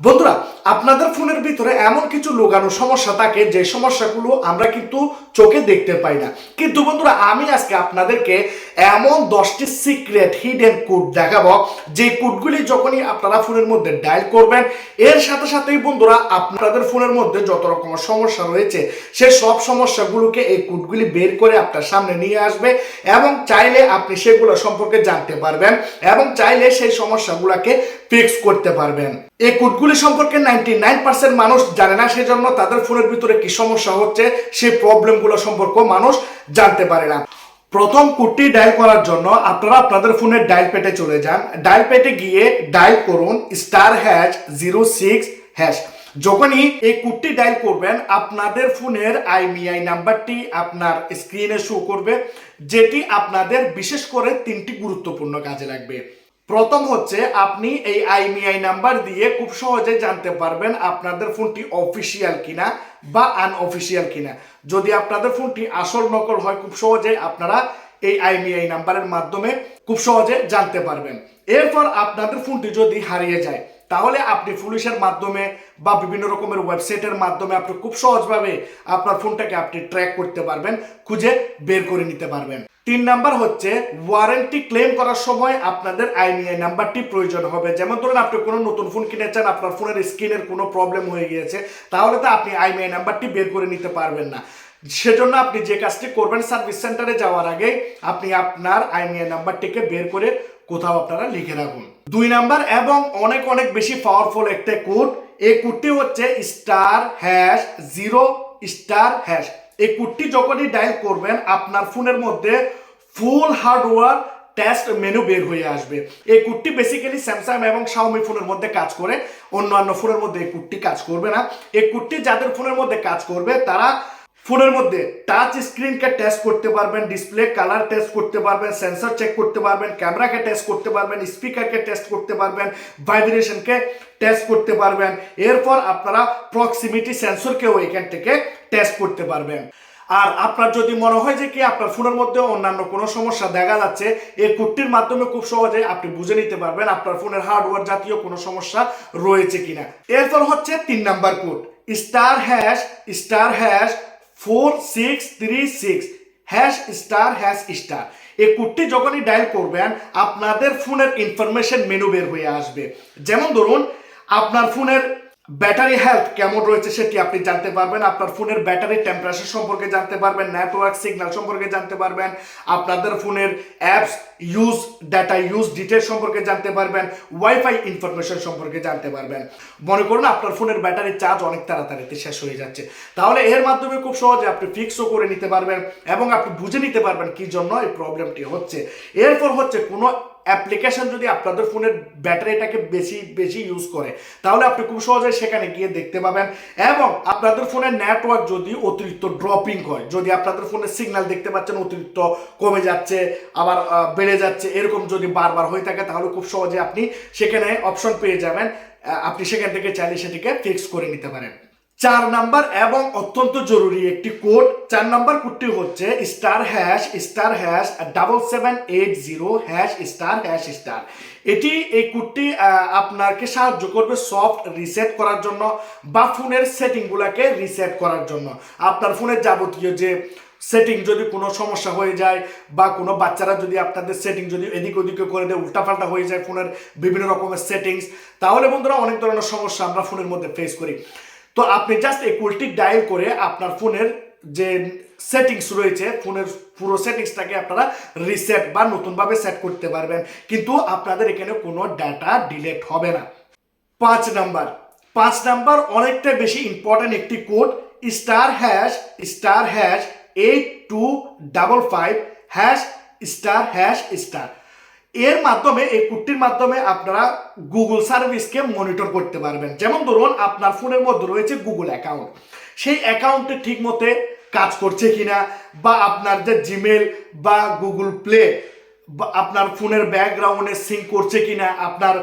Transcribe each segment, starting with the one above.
বন্ধুরা, আপনাদের ফোনের ভিতরে এমন কিছু লুকানো সমস্যা থাকে, যে সমস্যাগুলো আমরা কিন্তু চোখে দেখতে পাই না। কিন্তু বন্ধুরা, আমি আজকে আপনাদেরকে এমন দশটি সিক্রেট হিডেন কোড দেখাবো, যে কোডগুলি যখনই আপনারা ফোনের মধ্যে ডায়াল করবেন, এর সাথে সাথেই বন্ধুরা আপনাদের ফোনের মধ্যে যত রকমের সমস্যা রয়েছে, সে সব সমস্যাগুলোকে এই কোডগুলি বের করে আপনার সামনে নিয়ে আসবে এবং চাইলে আপনি সেগুলো সম্পর্কে জানতে পারবেন এবং চাইলে সেই সমস্যাগুলোকে ফিক্স করতে পারবেন। এই কোডগুলি সম্পর্কে নাইনটি নাইন পার্সেন্ট মানুষ জানে না, সেজন্য তাদের ফোনের ভিতরে কি সমস্যা হচ্ছে সেই প্রবলেমগুলো সম্পর্কে মানুষ জানতে পারে না। প্রথম কোডটি ডায়াল করার জন্য আপনারা আপনাদের ফোনে ডায়াল পেটে চলে যান। ডায়াল পেটে গিয়ে ডায়াল করুন star hash zero six hash যখনই এই কোডটি ডায়াল করবেন, আপনাদের ফোনের আইমিআই নাম্বারটি আপনার স্ক্রিনে শো করবে, যেটি আপনাদের বিশেষ করে তিনটি গুরুত্বপূর্ণ কাজে লাগবে। প্রথম হচ্ছে আপনি এই আইমিআই নাম্বার দিয়ে খুব সহজে জানতে পারবেন আপনাদের ফোনটি অফিসিয়াল কিনা বা আনঅফিসিয়াল কিনা। যদি আপনাদের ফোনটি আসল নকল হয়, খুব সহজে আপনারা এই আইমিআই নাম্বারের মাধ্যমে খুব সহজে জানতে পারবেন। এরপর আপনাদের ফোনটি যদি হারিয়ে যায় তাহলে আপনি পুলিশের মাধ্যমে বা বিভিন্ন রকমের ওয়েবসাইটের মাধ্যমে আপনি খুব সহজভাবে আপনার ফোনটাকে আপনি ট্র্যাক করতে পারবেন, খুঁজে বের করে নিতে পারবেন। তিন নাম্বার হচ্ছে ওয়ারেন্টি ক্লেম করার সময় আপনাদের আইমিআই নাম্বারটি প্রয়োজন হবে। যেমন ধরুন, আপনি কোনো নতুন ফোন কিনেছেন, আপনার ফোনের স্ক্রিনের কোনো প্রবলেম হয়ে গিয়েছে, তাহলে তো আপনি আইমিআই নাম্বারটি বের করে নিতে পারবেন না। সেজন্য আপনি যে কাজটি করবেন সার্ভিস সেন্টারে যাওয়ার আগে আপনি আপনার আইমিআই নাম্বারটিকে বের করে কোথাও আপনারা লিখে রাখুন। দুই নাম্বার, এবং অনেক অনেক বেশি পাওয়ারফুল একটা কোড এই কোডটি হচ্ছে star hash zero star hash এই কোডটি যখনই ডায়াল করবেন, আপনার ফোনের মধ্যে ফুল হার্ডওয়্যার টেস্ট মেনু বের হয়ে আসবে। এই কোডটি বেসিক্যালি স্যামসাং এবং শাওমি ফোনের মধ্যে কাজ করে। অন্যান্য ফোনের মধ্যে এই কোডটি কাজ করবে না। এই কোডটি যাদের ফোনের মধ্যে কাজ করবে, তারা ফোনের মধ্যে টাচ স্ক্রিনকে টেস্ট করতে পারবেন ডিসপ্লে কালার টেস্ট করতে পারবেন সেন্সর চেক করতে পারবেন ক্যামেরাকে টেস্ট করতে পারবেন স্পিকারকে টেস্ট করতে পারবেন ভাইব্রেশনকে টেস্ট করতে পারবেন। এরপর আপনারা প্রক্সিমিটি সেন্সরকেও এখান থেকে টেস্ট করতে পারবেন। আর আপনার যদি মনে হয় যে কি আপনার ফোনের মধ্যে অন্যান্য কোনো সমস্যা দেখা যাচ্ছে, এই কোডটির মাধ্যমে খুব সহজে আপনি বুঝে নিতে পারবেন আপনার ফোনের হার্ডওয়্যার জাতীয় কোনো সমস্যা রয়েছে কিনা। এরপর হচ্ছে তিন number code star hash star hash four six three six hash star hash star এই যখনই ডায়াল করবেন, আপনাদের ফোনের ইনফরমেশন মেনু বের হয়ে আসবে। যেমন ধরুন, আপনার ফোনের ব্যাটারি হেলথ কেমন রয়েছে সেটি আপনি জানতে পারবেন। আপনার ফোনের ব্যাটারি টেম্পারেচার সম্পর্কে জানতে পারবেন, নেটওয়ার্ক সিগন্যাল সম্পর্কে জানতে পারবেন, আপনাদের ফোনের apps use data use detail সম্পর্কে জানতে পারবেন ওয়াইফাই ইনফরমেশন সম্পর্কে জানতে পারবেন। মনে করুন আপনার ফোনের ব্যাটারি চার্জ অনেক তাড়াতাড়িতে শেষ হয়ে যাচ্ছে। তাহলে এর মাধ্যমে খুব সহজে আপনি ফিক্সও করে নিতে পারবেন এবং আপনি বুঝে নিতে পারবেন কি জন্য এই প্রবলেমটি হচ্ছে। এরপর হচ্ছে কোনো অ্যাপ্লিকেশন যদি আপনাদের ফোনের ব্যাটারিটাকে বেশি বেশি ইউজ করে, তাহলে আপনি খুব সহজে সেখানে গিয়ে দেখতে পাবেন। এবং আপনাদের ফোনের নেটওয়ার্ক যদি অতিরিক্ত ড্রপিং হয়, যদি আপনাদের ফোনের সিগন্যাল দেখতে পাচ্ছেন অতিরিক্ত কমে যাচ্ছে, আবার বেড়ে যাচ্ছে, এরকম যদি বারবার হয়ে থাকে, তাহলে খুব সহজে আপনি সেখানে অপশন পেয়ে যাবেন। আপনি সেখান থেকে চাইলে সেটিকে ফিক্স করে নিতে পারেন। চার নাম্বার এবং অত্যন্ত জরুরি একটি কোড। চার নাম্বার কোডটি হচ্ছে star hash star hash, double seven eight zero hash, star hash, star. এটি এই কোডটি আপনাকে সাহায্য করবে সফট রিসেট করার জন্য বা ফোনের সেটিংগুলোকে রিসেট করার জন্য। আপনার ফোনের যাবতীয় যে সেটিং যদি কোনো সমস্যা হয়ে যায় বা কোনো বাচ্চারা যদি আপনাদের সেটিং যদি এদিক ওদিকে করে দেয়, উল্টাপাল্টা হয়ে যায় ফোনের বিভিন্ন রকমের সেটিংস, তাহলে বন্ধুরা অনেক ধরনের সমস্যা আমরা ফোনের মধ্যে ফেস করি। তো আপনি জাস্ট এই কোডটি ডায়াল করে আপনার ফোনের যে সেটিংস রয়েছে, ফোনের পুরো সেটিংসটাকে আপনারা রিসেট বা নতুনভাবে সেট করতে পারবেন। কিন্তু আপনাদের এখানে কোনো ডাটা ডিলেট হবে না। পাঁচ নাম্বার। পাঁচ নাম্বার অনেকটা বেশি ইম্পর্টেন্ট একটি code star hash star hash eight two double five hash star hash star এর মাধ্যমে, এই কোডটির মাধ্যমে আপনারা গুগল সার্ভিসকে মনিটর করতে পারবেন। যেমন ধরুন, আপনার ফোনের মধ্যে রয়েছে গুগল অ্যাকাউন্ট সেই অ্যাকাউন্টে ঠিক মতে কাজ করছে কিনা, বা আপনার যে জিমেল বা গুগল প্লে বা আপনার ফোনের ব্যাকগ্রাউন্ডে সিঙ্ক করছে কিনা, আপনার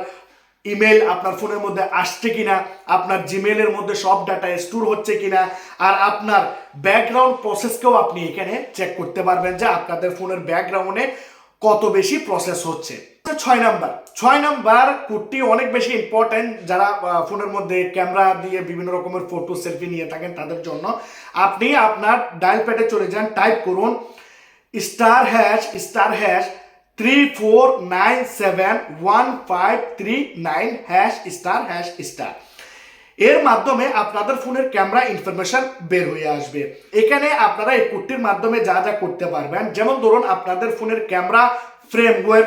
ইমেল আপনার ফোনের মধ্যে আসছে কিনা, আপনার জিমেলের মধ্যে সব ডাটা স্টোর হচ্ছে কিনা, আর আপনার ব্যাকগ্রাউন্ড প্রসেসকেও আপনি এখানে চেক করতে পারবেন যে আপনাদের ফোনের ব্যাকগ্রাউন্ডে কত বেশি প্রসেস হচ্ছে? ছয় নাম্বার। ছয় নাম্বার কোডটি অনেক বেশি ইম্পর্টেন্ট যারা ফোনের মধ্যে ক্যামেরা দিয়ে বিভিন্ন রকমের ফটো সেলফি নিয়ে থাকেন, তাদের জন্য আপনি আপনার ডায়াল প্যাডে চলে যান টাইপ করুন star hash star hash three four nine seven one five three nine hash star hash star এর মাধ্যমে আপনাদের ফোনের ক্যামেরা ইনফরমেশন বের হয়ে আসবে। এখানে আপনারা এই কোডটির মাধ্যমে যা যা করতে পারবেন, যেমন ধরুন আপনাদের ফোনের ক্যামেরা ফ্রেমওয়্যার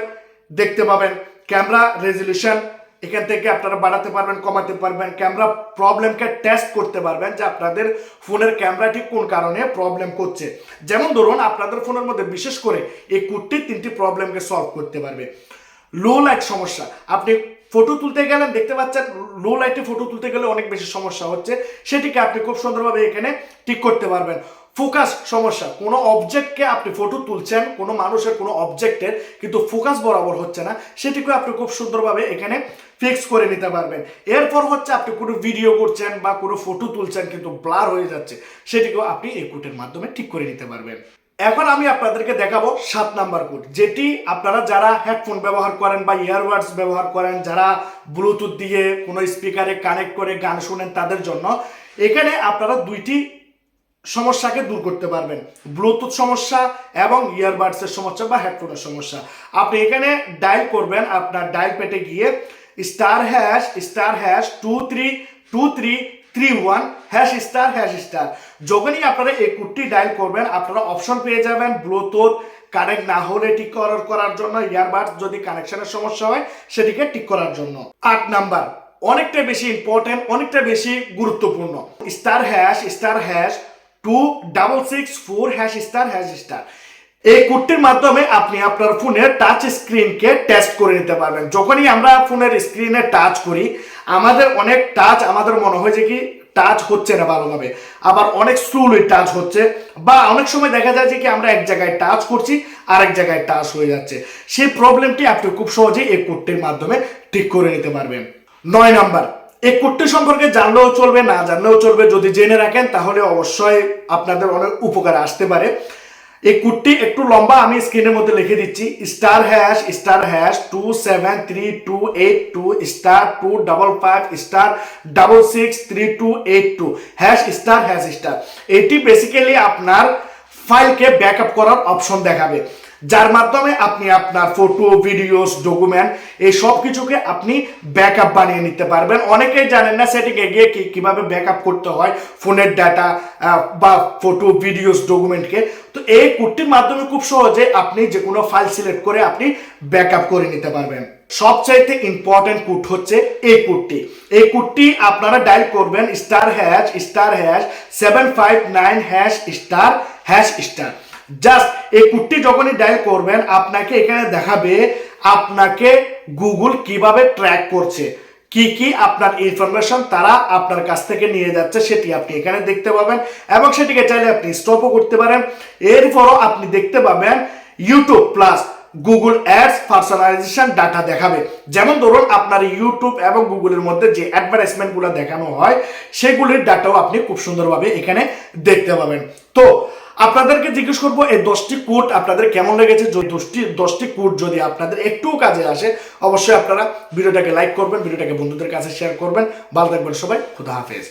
দেখতে পাবেন, ক্যামেরা রেজলিউশন এখান থেকে আপনারা বাড়াতে পারবেন, কমাতে পারবেন, ক্যামেরা প্রবলেমকে টেস্ট করতে পারবেন যে আপনাদের ফোনের ক্যামেরাটি কোন কারণে প্রবলেম করছে। যেমন ধরুন আপনাদের ফোনের মধ্যে বিশেষ করে এই কোডটি তিনটি প্রবলেমকে সলভ করতে পারবে। লো লাইট সমস্যা। আপনি ফটো তুলতে গেলেন, দেখতে পাচ্ছেন লো লাইটে ফটো তুলতে গেলে অনেক বেশি সমস্যা হচ্ছে। সেটিকে আপনি খুব সুন্দরভাবে এখানে ঠিক করতে পারবেন। ফোকাস সমস্যা, কোনো অবজেক্টকে আপনি ফটো তুলছেন, কোনো মানুষের কোনো অবজেক্টের কিন্তু ফোকাস বরাবর হচ্ছে না, সেটিকে আপনি খুব সুন্দরভাবে এখানে ফিক্স করে নিতে পারবেন। এরপর হচ্ছে আপনি কোনো ভিডিও করছেন বা কোনো ফটো তুলছেন, কিন্তু ব্লার হয়ে যাচ্ছে, সেটিকেও আপনি এই কোটের মাধ্যমে ঠিক করে নিতে পারবেন। এখন আমি আপনাদেরকে দেখাবো সাত নাম্বার কোড, যেটি আপনারা যারা হেডফোন ব্যবহার করেন বা ইয়ারবাডস ব্যবহার করেন, যারা ব্লুটুথ দিয়ে কোনো স্পিকারে কানেক্ট করে গান শুনেন, তাদের জন্য এখানে আপনারা দুইটি সমস্যাকে দূর করতে পারবেন। ব্লুটুথ সমস্যা এবং ইয়ারবাডসের সমস্যা বা হেডফোনের সমস্যা। আপনি এখানে ডায়াল করবেন, আপনার ডায়াল পেটে গিয়ে star hash star hash two three two three three one hash star hash star যখনই আপনারা এই কোডটি ডায়াল করবেন, আপনারা অপশন পেয়ে যাবেন ব্লুটুথ কানেক্ট না হলে ঠিক করার করার জন্য ইয়ারবাডস যদি কানেকশনের সমস্যা হয়, সেটিকে ঠিক করার জন্য। আট নাম্বার, অনেকটা বেশি ইম্পর্টেন্ট অনেকটা বেশি গুরুত্বপূর্ণ। Star hash star hash two double six four hash star hash star এই কোডটির মাধ্যমে আপনি আপনার ফোনের টাচ স্ক্রিনকে টেস্ট করে নিতে পারবেন। যখনই আমরা ফোনের স্ক্রিনে টাচ করি, আমাদের অনেক টাচ আমাদের মনে হয় যে কি টাচ হচ্ছে না ভালোভাবে। আবার অনেক স্লোলি টাচ হচ্ছে বা অনেক সময় দেখা যায় যে কি আমরা এক জায়গায় টাচ করছি আর এক জায়গায় টাচ হয়ে যাচ্ছে। সেই প্রবলেমটি আপনি খুব সহজেই এই কোডটির মাধ্যমে ঠিক করে নিতে পারবেন। নয় নাম্বার, এই কোডটি সম্পর্কে জানলেও চলবে, না জানলেও চলবে যদি জেনে রাখেন, তাহলে অবশ্যই আপনাদের অনেক উপকারে আসতে পারে। এই কুটটি একটু লম্বা, আমি স্ক্রিনের মধ্যে লিখে দিচ্ছি। Star hash star hash, two seven three two eight two, star two double five, star double six three two eight two, hash, star hash, star. এটি বেসিক্যালি আপনার ফাইলকে ব্যাক করার অপশন দেখাবে। যার মাধ্যমে আপনি আপনার ফটো ভিডিওস ডকুমেন্ট এই সব কিছুকে আপনি ব্যাকআপ বানিয়ে নিতে পারবেন। অনেকেই জানেন না সেটিকে গিয়ে কি কীভাবে ব্যাকআপ করতে হয় ফোনের ডাটা বা ফটো ভিডিওস ডকুমেন্টকে তো এই কোডটির মাধ্যমে খুব সহজে আপনি যে কোনো ফাইল সিলেক্ট করে আপনি ব্যাকআপ করে নিতে পারবেন। সবচাইতে ইম্পর্টেন্ট কোড হচ্ছে এই কোডটি এই কোডটি আপনারা ডায়াল করবেন star hash star hash seven five nine hash star hash star just এই কুটটি যখনই ডায়াল করবেন, আপনাকে এখানে দেখাবে আপনাকে গুগল কীভাবে ট্র্যাক করছে। কি কি আপনার ইনফরমেশন তারা আপনার কাছ থেকে নিয়ে যাচ্ছে, সেটি আপনি এখানে দেখতে পাবেন এবং সেটিকে চাইলে আপনি স্টপও করতে পারেন। এরপরও আপনি দেখতে পাবেন YouTube plus Google ads personalisation data দেখাবে। যেমন ধরুন আপনার ইউটিউব এবং গুগলের মধ্যে যে অ্যাডভার্টাইজমেন্টগুলো দেখানো হয়, সেগুলির ডাটাও আপনি খুব সুন্দরভাবে এখানে দেখতে পাবেন। তো আপনাদেরকে জিজ্ঞেস করব, এই দশটি কোড আপনাদের কেমন লেগেছে? দশটি দশটি কোড যদি আপনাদের একটুও কাজে আসে, অবশ্যই আপনারা ভিডিওটাকে লাইক করবেন, ভিডিওটাকে বন্ধুদের কাছে শেয়ার করবেন। ভালো থাকবেন সবাই, খুদা হাফেজ।